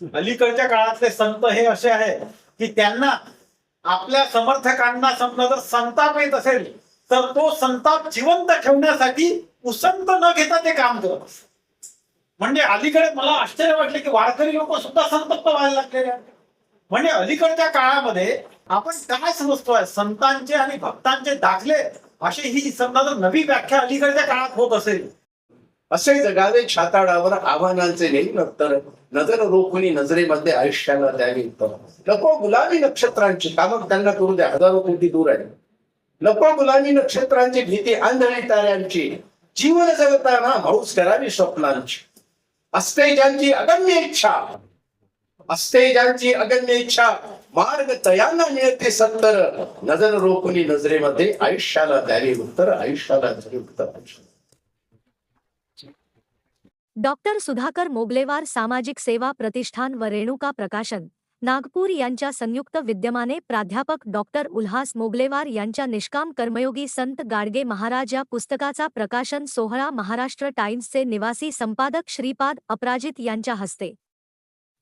अलीकडच्या काळातले संत हे असे आहे की त्यांना आपल्या समर्थकांना समजा जर संताप येत असेल तर तो संताप जिवंत ठेवण्यासाठी उसंत न घेता ते काम करत असत म्हणजे अलीकडे मला आश्चर्य वाटले की वारकरी लोक सुद्धा संतप्त व्हायला लागलेले आहेत. म्हणजे अलीकडच्या काळामध्ये आपण काय समजतोय संतांचे आणि भक्तांचे दाखले अशी ही समजा जर नवी व्याख्या अलीकडच्या काळात होत असेल असे जगावे छाताडावर आव्हानांचे नेई नंतर नजर रोखुनी नजरेमध्ये आयुष्याला द्यावी उत्तर नको गुलाबी नक्षत्रांची कामक त्यांना करू द्या? हजारो कोटी दूर आहे. नको गुलाबी नक्षत्रांची भीती आंधळी ताऱ्यांची. जीवन जगताना हौस करावी स्वप्नांची. असते ज्यांची अगम्य इच्छा. असते ज्यांची अगम्य इच्छा. मार्ग तयांना मिळते सत्तर. नजर रोखुनी नजरेमध्ये आयुष्याला द्यावी उत्तर आयुष्याला द्यावी उत्तर. डॉक्टर सुधाकर मोगलेवार सामाजिक सेवा प्रतिष्ठान व रेणुका प्रकाशन नागपूर यांच्या संयुक्त विद्यमाने प्राध्यापक डॉक्टर उल्हास मोगलेवार यांच्या निष्काम कर्मयोगी संत गाडगे महाराज या पुस्तकाचा प्रकाशन सोहळा महाराष्ट्र टाइम्सचे निवासी संपादक श्रीपाद अपराजित यांच्या हस्ते.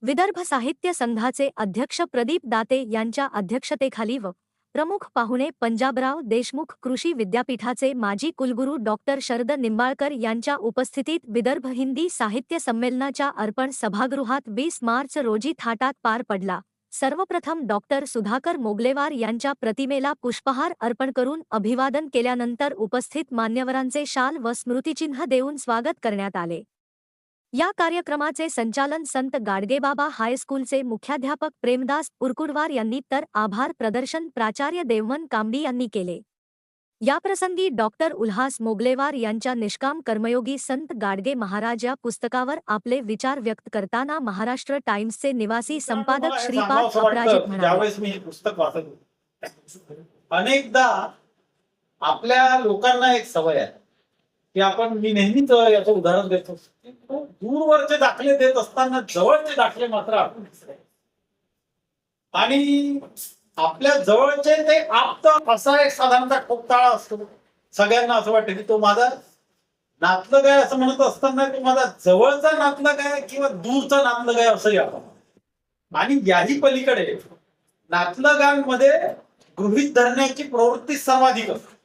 विदर्भ साहित्य संघाचे अध्यक्ष प्रदीप दाते यांच्या अध्यक्षतेखाली व प्रमुख पाहुणे पंजाबराव देशमुख कृषी विद्यापीठाचे माजी कुलगुरू डॉक्टर शरद निंबाळकर यांच्या उपस्थितीत विदर्भ हिंदी साहित्य संमेलनाच्या अर्पण सभागृहात वीस मार्च रोजी थाटात पार पडला. सर्वप्रथम डॉक्टर सुधाकर मोगलेवार यांच्या प्रतिमेला पुष्पहार अर्पण करून अभिवादन केल्यानंतर उपस्थित मान्यवरांचे शाल व स्मृतिचिन्ह देऊन स्वागत करण्यात आले. या कार्यक्रमाचे संचालन संत गाडगेबाबा हायस्कूलचे मुख्याध्यापक प्रेमदास उरकुडवार यांनी तर आभार प्रदर्शन प्राचार्य देवमन कांबडी यांनी केले. याप्रसंगी डॉक्टर उल्हास मोगलेवार यांच्या निष्काम कर्मयोगी संत गाडगे महाराज या पुस्तकावर आपले विचार व्यक्त करताना महाराष्ट्र टाइम्सचे निवासी संपादक श्रीपाद अपराजित म्हणाले. ज्यावेळेस मी हे पुस्तक वाचत होतो. अनेकदा आपल्या लोकांना एक सवय आहे की आपण मी नेहमीच याचं उदाहरण देतो. दूरवरचे दाखले देत असताना जवळचे दाखले मात्र आपण आणि आपल्या जवळचे ते आप्त असा एक साधारणतः खोकताळा असतो. सगळ्यांना असं वाटतं की तो माझा नातलं काय असं म्हणत असताना तो माझा जवळचा नातलं काय किंवा दूरचा नातलं काय असंही आपण आणि याही पलीकडे नातलगांमध्ये गृहित धरण्याची प्रवृत्ती सर्वाधिक असते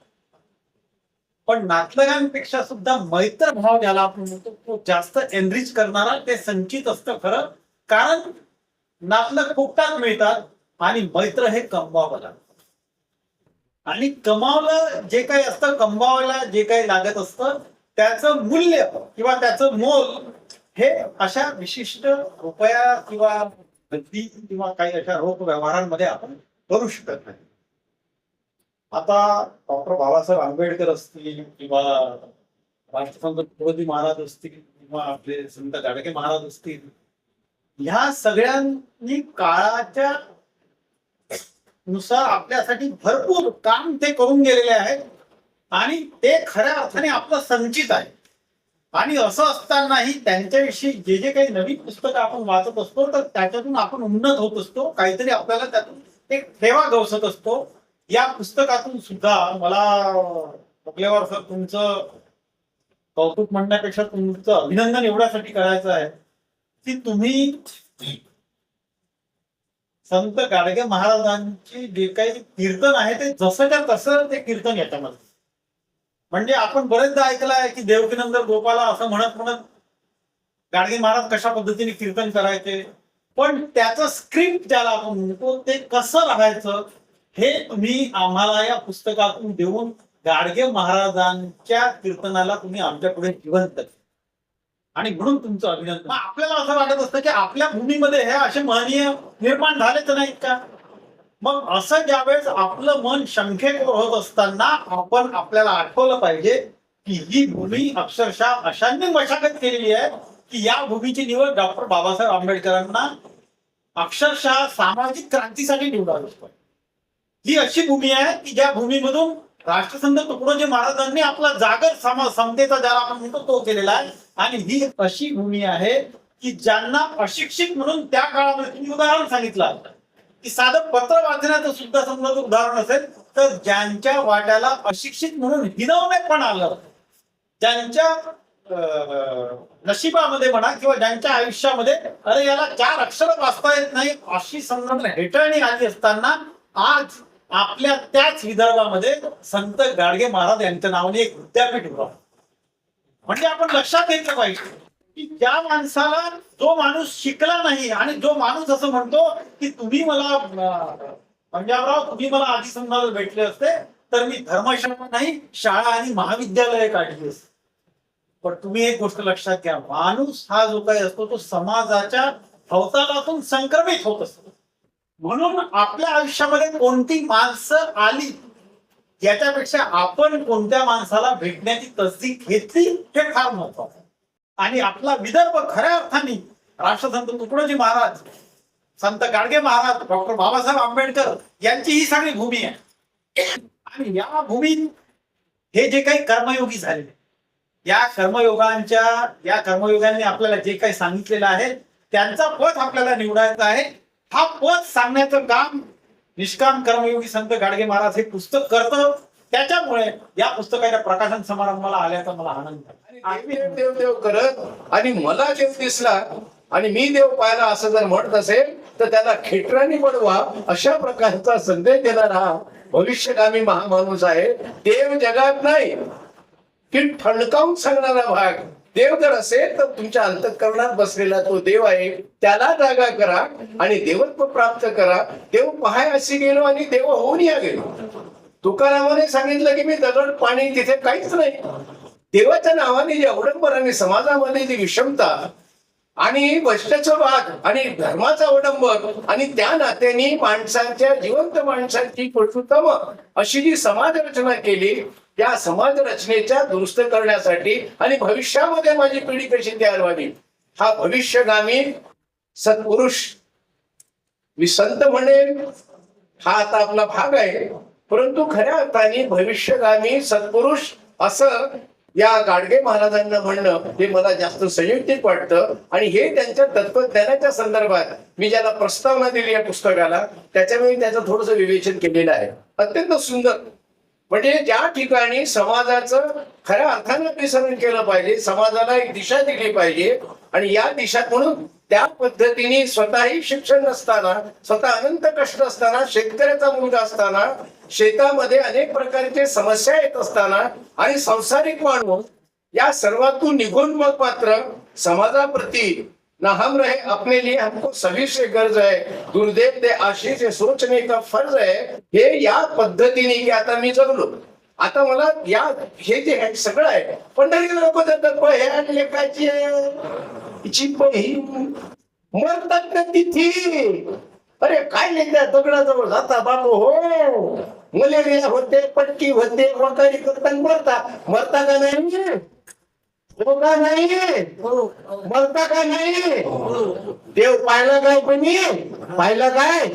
पण नातलगांपेक्षा सुद्धा मैत्र भाव ज्याला आपण म्हणतो तो जास्त एनरिच करणारा ते संचित असतं खरं. कारण नातलग फुकटात मिळतात आणि मैत्र हे कमवावं लागतं. आणि कमावलं जे काही असतं कमवायला जे काही लागत असतं त्याचं मूल्य किंवा त्याचं मोल हे अशा विशिष्ट रुपया किंवा गद्दी किंवा काही अशा रोख व्यवहारांमध्ये आपण करू शकत नाही. आता डॉक्टर बाबासाहेब आंबेडकर असतील किंवा राष्ट्रसंत तुकडोजी महाराज असतील किंवा आपले संत गाडगे महाराज असतील ह्या सगळ्यांनी काळाच्या नुसार आपल्यासाठी भरपूर काम ते करून गेलेले आहेत आणि ते खऱ्या अर्थाने आपलं संचित आहे. आणि असं असतानाही त्यांच्याविषयी जे जे काही नवीन पुस्तकं आपण वाचत असतो तर त्याच्यातून आपण उन्नत होत असतो. काहीतरी आपल्याला त्यातून एक ठेवा गवसत असतो. या पुस्तकातून सुद्धा मला मोकलेवार सर तुमचं कौतुक म्हणण्यापेक्षा तुमचं अभिनंदन एवढ्यासाठी करायचं आहे की तुम्ही संत गाडगे महाराजांची जे काही कीर्तन आहे ते जसंच्या तसं ते कीर्तन याच्यामध्ये म्हणजे आपण बरेचदा ऐकलं आहे की देवकीनंदर गोपाला असं म्हणत म्हणत गाडगे महाराज कशा पद्धतीने कीर्तन करायचे पण त्याचं स्क्रिप्ट ज्याला आपण म्हणतो ते कसं राहायचं हे तुम्ही आम्हाला या पुस्तकातून देऊन गाडगे महाराजांच्या कीर्तनाला तुम्ही आमच्या पुढे जिवंत आणि म्हणून तुमचं अभिनंदन. मग आपल्याला असं वाटत असतं की आपल्या भूमीमध्ये हे असे महनीय निर्माण झालेच नाहीत का? मग असं ज्यावेळेस आपलं मन शंखेवर होत असताना आपण आपल्याला आठवलं पाहिजे की ही भूमी अक्षरशः अशांनी मशागत केलेली आहे की या भूमीची निवड डॉक्टर बाबासाहेब आंबेडकरांना अक्षरशः सामाजिक क्रांतीसाठी निवडावी पाहिजे ही अशी भूमी आहे की ज्या भूमीमधून राष्ट्रसंत तुकडोजी महाराजांनी आपला जागर समाज समतेचा ज्याला आपण म्हणतो तो केलेला आहे. आणि ही अशी भूमी आहे की ज्यांना अशिक्षित म्हणून त्या काळामध्ये तुम्ही उदाहरण सांगितलं की साधं पत्र वाचण्याचं सुद्धा समजा उदाहरण असेल तर ज्यांच्या वाट्याला अशिक्षित म्हणून हिनवणे पण आलं. ज्यांच्या नशिबामध्ये म्हणा किंवा ज्यांच्या आयुष्यामध्ये अरे याला चार अक्षर वाचता येत नाही अशी समजा हेटळणी आली असताना आज आपल्या त्याच विदर्भामध्ये संत गाडगे महाराज यांच्या नावाने एक विद्यापीठ उभा म्हणजे आपण लक्षात घेतलं पाहिजे की ज्या माणसाला जो माणूस शिकला नाही आणि जो माणूस असं म्हणतो की तुम्ही मला पंजाबराव तुम्ही मला आधी समजा भेटले असते तर मी धर्मशाळा नाही शाळा आणि महाविद्यालय काढली असते. पण तुम्ही एक गोष्ट लक्षात घ्या माणूस हा जो काही असतो तो समाजाच्या भवतालातून संक्रमित होत असतो. म्हणून आपल्या आयुष्यामध्ये कोणती माणसं आली याच्यापेक्षा आपण कोणत्या माणसाला भेटण्याची तसदी घेतली हे फार महत्वाचं आणि आपला विदर्भ खऱ्या अर्थाने राष्ट्रसंत तुकडोजी महाराज संत गाडगे महाराज डॉक्टर बाबासाहेब आंबेडकर यांची ही सगळी भूमी आहे. आणि या भूमीत हे जे काही कर्मयोगी झालेले या कर्मयोगांच्या या कर्मयोगांनी आपल्याला जे काही सांगितलेलं आहे त्यांचा पथ आपल्याला निवडायचा आहे. हा पद सांगण्याचं काम निष्काम कर्मयोगी संत गाडगे महाराज हे पुस्तक करतं त्याच्यामुळे या पुस्तकाच्या प्रकाशन समारंभाला आल्याचा मला आनंद देव देव करत आणि मला देव दिसला आणि मी देव पाहिला असं जर म्हणत असेल तर त्याला खेटराने पडवा अशा प्रकारचा संदेश देणारा हा भविष्यगामी महामाणूस आहे. देव जगात नाही की ठणकावून सांगणारा भाग. देव जर असेल तर तुमच्या अंतकरणात बसलेला तो देव आहे त्याला जागा करा आणि देवत्व प्राप्त करा. देव पहाय असे गेलो आणि देव होऊन या गेलो. तुकारामाने सांगितलं की मी दगड पाणी तिथे काहीच नाही. देवाच्या नावाने जे अवडंबर आणि समाजामध्ये जी विषमता आणि भ्रष्टाचारवाद आणि धर्माचा अवडंबर आणि त्या नात्याने माणसांच्या जिवंत माणसांची पुरुषोत्तम अशी जी समाज रचना केली त्या समाज रचनेच्या दुरुस्त करण्यासाठी आणि भविष्यामध्ये माझी पिढी कशी तयार व्हावी? हा भविष्यगामी सत्पुरुष मी संत म्हणेन हा आता आपला भाग आहे. परंतु खऱ्या अर्थाने भविष्यगामी सत्पुरुष असं या गाडगे महाराजांना म्हणणं हे मला जास्त संयुक्तिक वाटतं. आणि हे त्यांच्या तत्वज्ञानाच्या संदर्भात मी ज्याला प्रस्तावना दिली या पुस्तकाला त्याच्यामुळे त्याचं थोडस विवेचन केलेलं आहे. अत्यंत सुंदर. म्हणजे ज्या ठिकाणी समाजाचं खऱ्या अर्थानं विसरण केलं पाहिजे समाजाला एक दिशा दिली पाहिजे आणि या दिशा म्हणून त्या पद्धतीने स्वतःही शिक्षण नसताना स्वतः अनंत कष्ट असताना शेतकऱ्याचा मुलगा असताना शेतामध्ये अनेक प्रकारचे समस्या येत असताना आणि संसारिक माणूस या सर्वातून निघून मग मात्र समाजाप्रती ना हम रहे अपने लिए हमको सभी से गर्ज है। गुरुदेव दे आशीष सोचने का फर्ज है। हे या पद्धतीने की आता मी जगलो। आता मला या हे जे आहे सगळं आहे. पंढरी लोक जातात "पण हे आणले काची हिची बहीण मरतात ना तिथे. अरे काय नाही दगडाजवळ जाता बाबू हो. मलेरिया होते पटकी होते वकारी करता मरता. मरता का नाही? हो का नाही मरता का नाही? देव पाहिला काय कोणी? पाहिला काय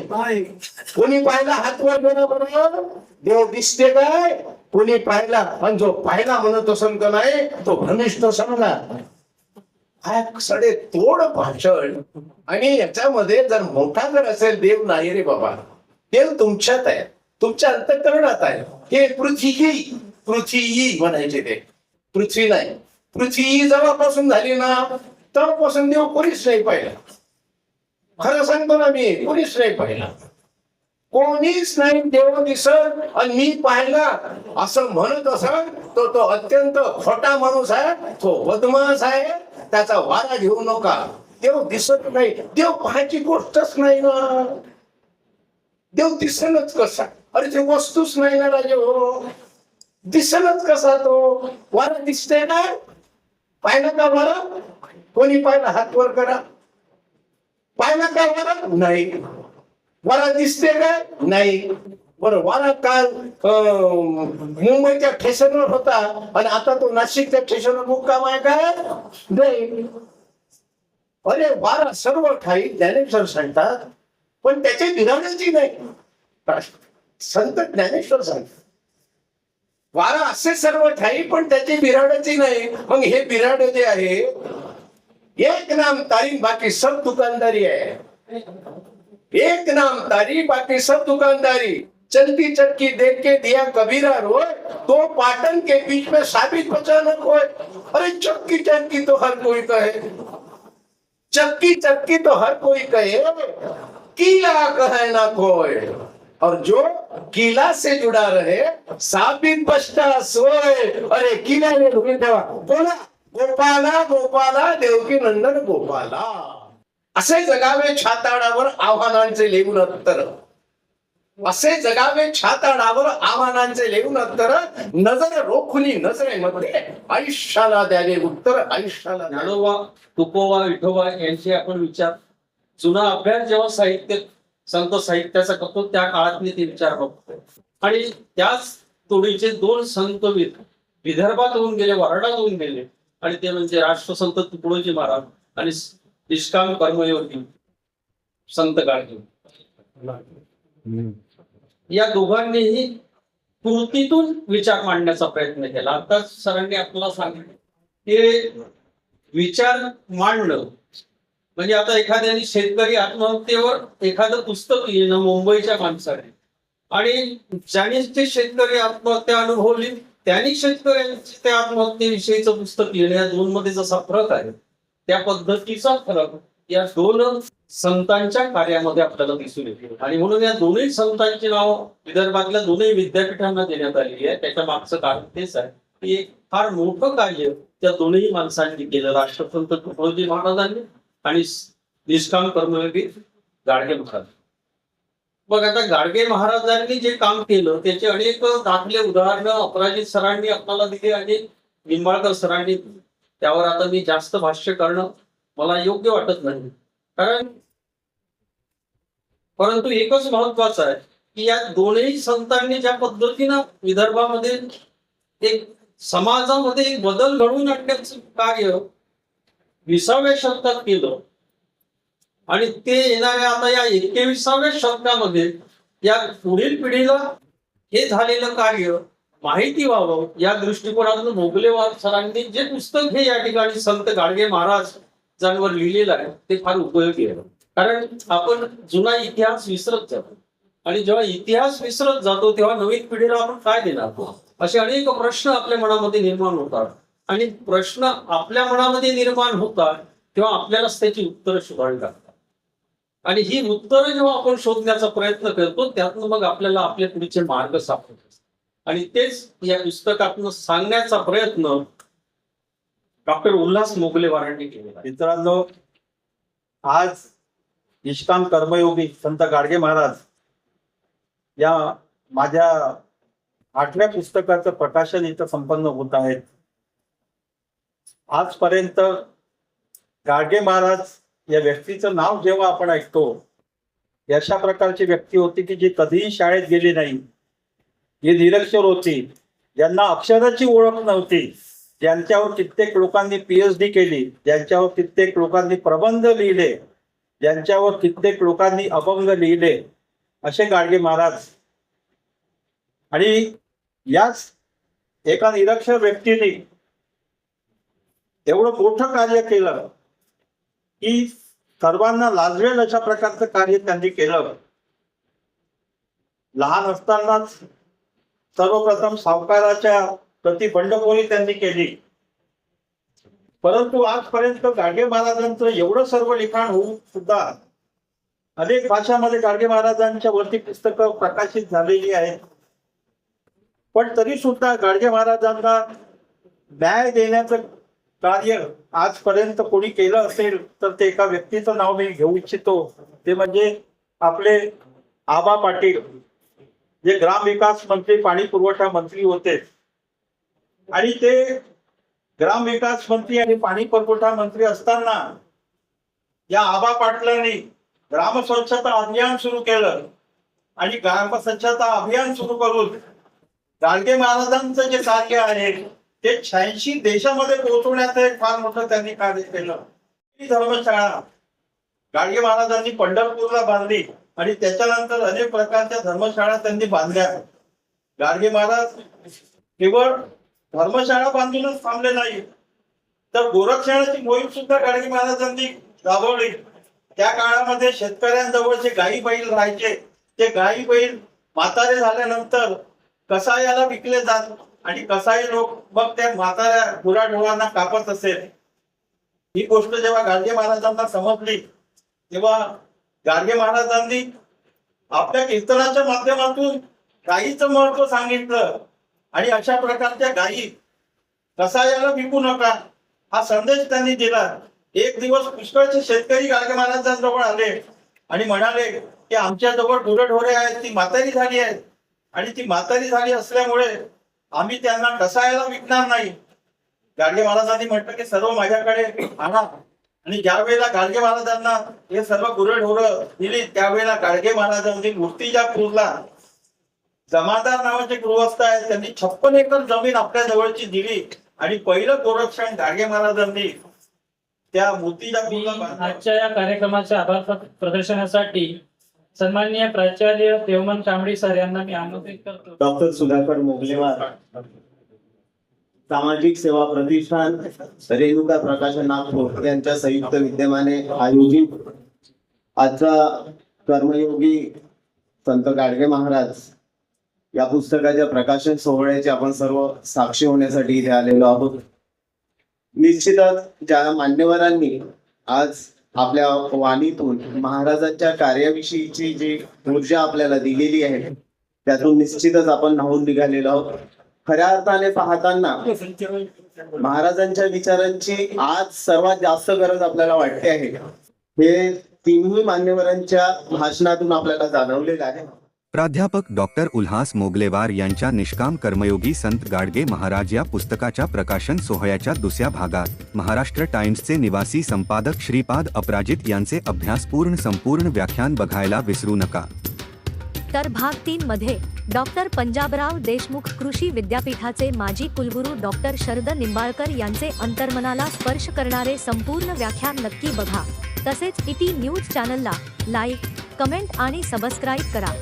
कोणी पाहिला हात वर देणं बरोबर देव दिसते काय? कोणी पाहिला पण जो पाहिला म्हणत असेल का नाही तो घनिष्ठ समजा. हा सडे तोड भाषण. आणि याच्यामध्ये जर मोठा जर असेल देव नाही रे बाबा. देव तुमच्यात आहे. तुमच्या अंतकरणात आहे. हे पृथ्वी पृथ्वी म्हणायचे ते. पृथ्वी नाही. पृथ्वी जेव्हापासून झाली ना तेव्हापासून देव कोणीच नाही पाहिला. खरं सांगतो ना मी कोणीच नाही पाहिला. कोणीच नाही देव दिसत आणि मी पाहिला. असं म्हणत असं तो तो अत्यंत खोटा माणूस आहे तो बदमाश आहे त्याचा वारा घेऊ नका. देव दिसत नाही. देव पाहायची गोष्टच नाही ना. देव दिसणच कसा? अरे ते वस्तूच नाही ना राजे हो. दिसणच कसा तो? वारा दिसते ना? पाहिलं का बरं? कोणी पाहिलं? हात वर करा. पाहिलं का बरं? नाही. वारा दिसते का? नाही. बरं वारा काल अं, मुंबईच्या स्टेशनवर होता आणि आता तो नाशिकच्या स्टेशनवर मुक्काम आहे का? नाही. अरे वारा सर्व ठाई ज्ञानेश्वर सांगतात पण त्याची बिराडाची नाही. संत ज्ञानेश्वर सांगतात. वारं असे सर्व ठाई पण त्याची बिराडाची नाही. मग हे बिराड जे आहे एक नाम तारी बाकी सब दुकानदारी आहे. एक नाम तारी बाकी सब दुकानदारी. चलती चक्की देख के दिया कबीरा रोए तो पाटन के बीच में साबित बचा न अरे चक्की चक्की तो हर कोई कहे. चक्की चक्की तो हर कोई कहे. किला कहे ना कोई और जो किला से जुड़ा रहे साबित बचता सोए। अरे किल्याने ढुकून ठेवा। बोला गोपाला गोपाला देवकी नंदन गोपाला. असे जगावे छाताडावर आव्हानांचे लिहून अत्तर. असे जगावे छाताडावर आव्हानांचे लिहून अत्तर. नजर रोखुनी नजरेमध्ये आयुष्याला द्यावे उत्तर आयुष्याला द्यावे. ज्ञानोबा तुकोबा विठोबा यांचे आपण विचार. जुना अभ्यास जेव्हा साहित्य संत साहित्याचा करतो त्या काळातले ते विचार बघतो. आणि त्याच तोडीचे दोन संत विदर्भात होऊन गेले वराडात होऊन गेले. आणि ते म्हणजे राष्ट्रसंत तुकडोजी महाराज आणि निष्काम कर्मयोगी संत गाडगे. या दोघांनीही कृतीतून विचार मांडण्याचा प्रयत्न केला. आता सरांनी आपल्याला सांगितलं की विचार मांडणं म्हणजे आता एखाद्याने शेतकरी आत्महत्येवर एखादं पुस्तक लिहिणं मुंबईच्या माणसाने. आणि ज्याने ते शेतकरी आत्महत्या अनुभवली त्यांनी शेतकऱ्यांची त्या आत्महत्येविषयीचं पुस्तक येणं या दोन मध्ये जसा फरक आहे त्या पद्धतीचा फरक या दोन संतांच्या कार्यामध्ये आपल्याला दिसून येते. आणि म्हणून या दोन्ही संतांची नाव विदर्भातल्या दोन्ही विद्यापीठांना देण्यात आलेली आहे त्याच्या मागचं कारण तेच आहे की एक फार मोठं कार्य त्या दोन्ही माणसांनी केलं. राष्ट्रसंत तुकडोजी महाराजांनी आणि निष्काम कर्मयोगी गाडगे महाराज. मग आता गाडगे महाराजांनी जे काम केलं त्याचे अनेक दाखले उदाहरणं अपराजित सरांनी आपल्याला दिली आणि निंबाळकर सरांनी त्यावर आता मी जास्त भाष्य करणं मला योग्य वाटत नाही. कारण परंतु एकच महत्वाचं आहे की या दोन्ही संतांनी ज्या पद्धतीनं विदर्भामध्ये एक समाजामध्ये एक बदल घडवून आणण्याचं कार्य विसाव्या शतकात केलं. आणि ते येणाऱ्या आता या एकविसाव्या शतकामध्ये या पुढील पिढीला हे झालेलं कार्य माहिती व्हावं या दृष्टिकोनातून मोगलेवार सरांनी जे पुस्तक हे या ठिकाणी संत गाडगे महाराजांवर लिहिलेलं आहे ते फार उपयोगी आहे. कारण आपण जुना इतिहास विसरत जातो. आणि जेव्हा इतिहास विसरत जातो तेव्हा नवीन पिढीला आपण काय देणार? असे अनेक प्रश्न आपल्या मनामध्ये निर्माण होतात. आणि प्रश्न आपल्या मनामध्ये निर्माण होतात तेव्हा आपल्यालाच त्याची उत्तरं शोधावी लागतात. आणि ही उत्तरं जेव्हा आपण शोधण्याचा प्रयत्न करतो त्यातनं मग आपल्याला आपले पुढचे मार्ग सापडतात. आणि तेच या पुस्तकातनं सांगण्याचा प्रयत्न डॉक्टर उल्हास मोगलेवारांनी केलेला मित्रांनो आज निष्काम कर्मयोगी संत गाडगे महाराज या माझ्या आठव्या पुस्तकाचं प्रकाशन इथं संपन्न होत आहेत. आजपर्यंत गाडगे महाराज या व्यक्तीचं नाव जेव्हा आपण ऐकतो अशा प्रकारची व्यक्ती होती की जी कधीही शाळेत गेली नाही जी निरक्षर होती ज्यांना अक्षराची ओळख नव्हती ज्यांच्यावर कित्येक लोकांनी पीएच डी केली ज्यांच्यावर कित्येक लोकांनी प्रबंध लिहिले ज्यांच्यावर कित्येक लोकांनी अभंग लिहिले असे गाडगे महाराज. आणि याच एका निरक्षर व्यक्तीने एवढं मोठं कार्य केलं की सर्वांना लाजवेल अशा प्रकारचं कार्य त्यांनी केलं. लहान असतानाच सर्वप्रथम सावकाराच्या प्रति बंडखोरी त्यांनी केली. परंतु आजपर्यंत गाडगे महाराजांचं एवढं सर्व लिखाण होऊन सुद्धा अनेक भाषामध्ये गाडगे महाराजांच्या वरती पुस्तकं प्रकाशित झालेली आहेत. पण तरी सुद्धा गाडगे महाराजांना न्याय देण्याचं कार्य आजपर्यंत कोणी केलं असेल तर ते एका व्यक्तीचं नाव मी घेऊ इच्छितो. ते म्हणजे आपले आबा पाटील जे ग्रामविकास मंत्री पाणी पुरवठा मंत्री होते. आणि ते ग्रामविकास मंत्री आणि पाणी पुरवठा मंत्री असताना या आबा पाटलांनी ग्राम स्वच्छता अभियान सुरू केलं. आणि ग्रामस्वच्छता अभियान सुरू करून गाडगे महाराजांचं जे कार्य आहे ते शहाऐंशी देशामध्ये पोहोचवण्याचं एक फार मोठं त्यांनी कार्य केलं. ही धर्मशाळा. गाडगे महाराजांनी पंढरपूरला बांधली आणि त्याच्यानंतर अनेक प्रकारच्या धर्मशाळा त्यांनी बांधल्या. गाडगे महाराज केवळ धर्मशाळा बांधूनच थांबले नाही तर गोरक्षणाची मोहीम सुद्धा गाडगे महाराजांनी राबवली. त्या काळामध्ये शेतकऱ्यांजवळ जे गाई बैल राहायचे. ते गाई बैल म्हातारे झाल्यानंतर कसायाला विकले जात आणि कसाई लोक मग त्या म्हाताऱ्या गुराढोरांना कापत असेल ही गोष्ट जेव्हा गाडगे महाराजांना समजली तेव्हा गाडगे महाराजांनी आपल्या कीर्तनाच्या माध्यमातून गायीचं महत्त्व सांगितलं आणि अशा प्रकारच्या गायी कसायाला विकू नका हा संदेश त्यांनी दिला. एक दिवस पुष्कळचे शेतकरी गाडगे महाराजांजवळ आले आणि म्हणाले की आमच्या जवळ गुरढोरे आहेत ती म्हातारी झाली आहेत. आणि ती म्हातारी झाली असल्यामुळे आम्ही त्यांना कसायाला विकणार नाही? गाडगे महाराजांनी म्हटलं की सर्व माझ्याकडे आणा. आणि ज्या वेळेला गाडगे महाराजांना हे सर्व गुरढोरं दिली त्यावेळेला गाडगे महाराजांनी मूर्तिजापूरला जमादार नावाचे गृहस्थ आहेत त्यांनी छप्पन एकर जमीन आपल्या जवळची दिली. आणि पहिलं गोरक्षण गाडगे महाराजांनी त्या मूर्तिजापूरला मी बांधलं. आजच्या या कार्यक्रमाच्या आभार प्र- प्रदर्शनासाठी सन्माननीय प्राचार्य देवमन कांबळी सर यांना मी आमंत्रित करतो. डॉक्टर सुधाकर मोगलेवार. सामाजिक सेवा प्रतिष्ठान रेणुका प्रकाशन नागपूर यांच्या संयुक्त विद्यमाने आयोजित आजचा कर्मयोगी संत गाडगे महाराज या पुस्तकाच्या प्रकाशन सोहळ्याचे आपण सर्व साक्षी होण्यासाठी इथे आलेलो आहोत. निश्चितच ज्या मान्यवरांनी आज आपल्या वाणीतून महाराजांच्या कार्याविषयीची जी ऊर्जा आपल्याला दिलेली आहे त्यातून निश्चितच आपण न्हावून निघालेलो आहोत. खऱ्या अर्थाने पाहताना महाराजांच्या विचारांची आज सर्वात जास्त गरज आपल्याला वाटते आहे. हे तिन्ही मान्यवरांच्या भाषणातून आपल्याला जाणवलेलं आहे. प्राध्यापक डॉक्टर उल्हास मोगलेवार यांच्या निष्काम कर्मयोगी संत गाडगे महाराज या पुस्तकाच्या प्रकाशन सोहळ्याच्या दुसऱ्या भागात, महाराष्ट्र टाइम्सचे निवासी संपादक श्रीपाद अपराजित यांचे अभ्यासपूर्ण संपूर्ण व्याख्यान बघायला विसरू नका. तर भाग तीन मध्ये डॉक्टर पंजाबराव देशमुख कृषी विद्यापीठाचे माजी कुलगुरू डॉक्टर शरद निंबाळकर यांचे अंतर्मनाला स्पर्श करणारे संपूर्ण व्याख्यान नक्की बघा. तसेच इटी न्यूज़ चॅनलला लाईक, कमेंट आणि सबस्क्राईब करा.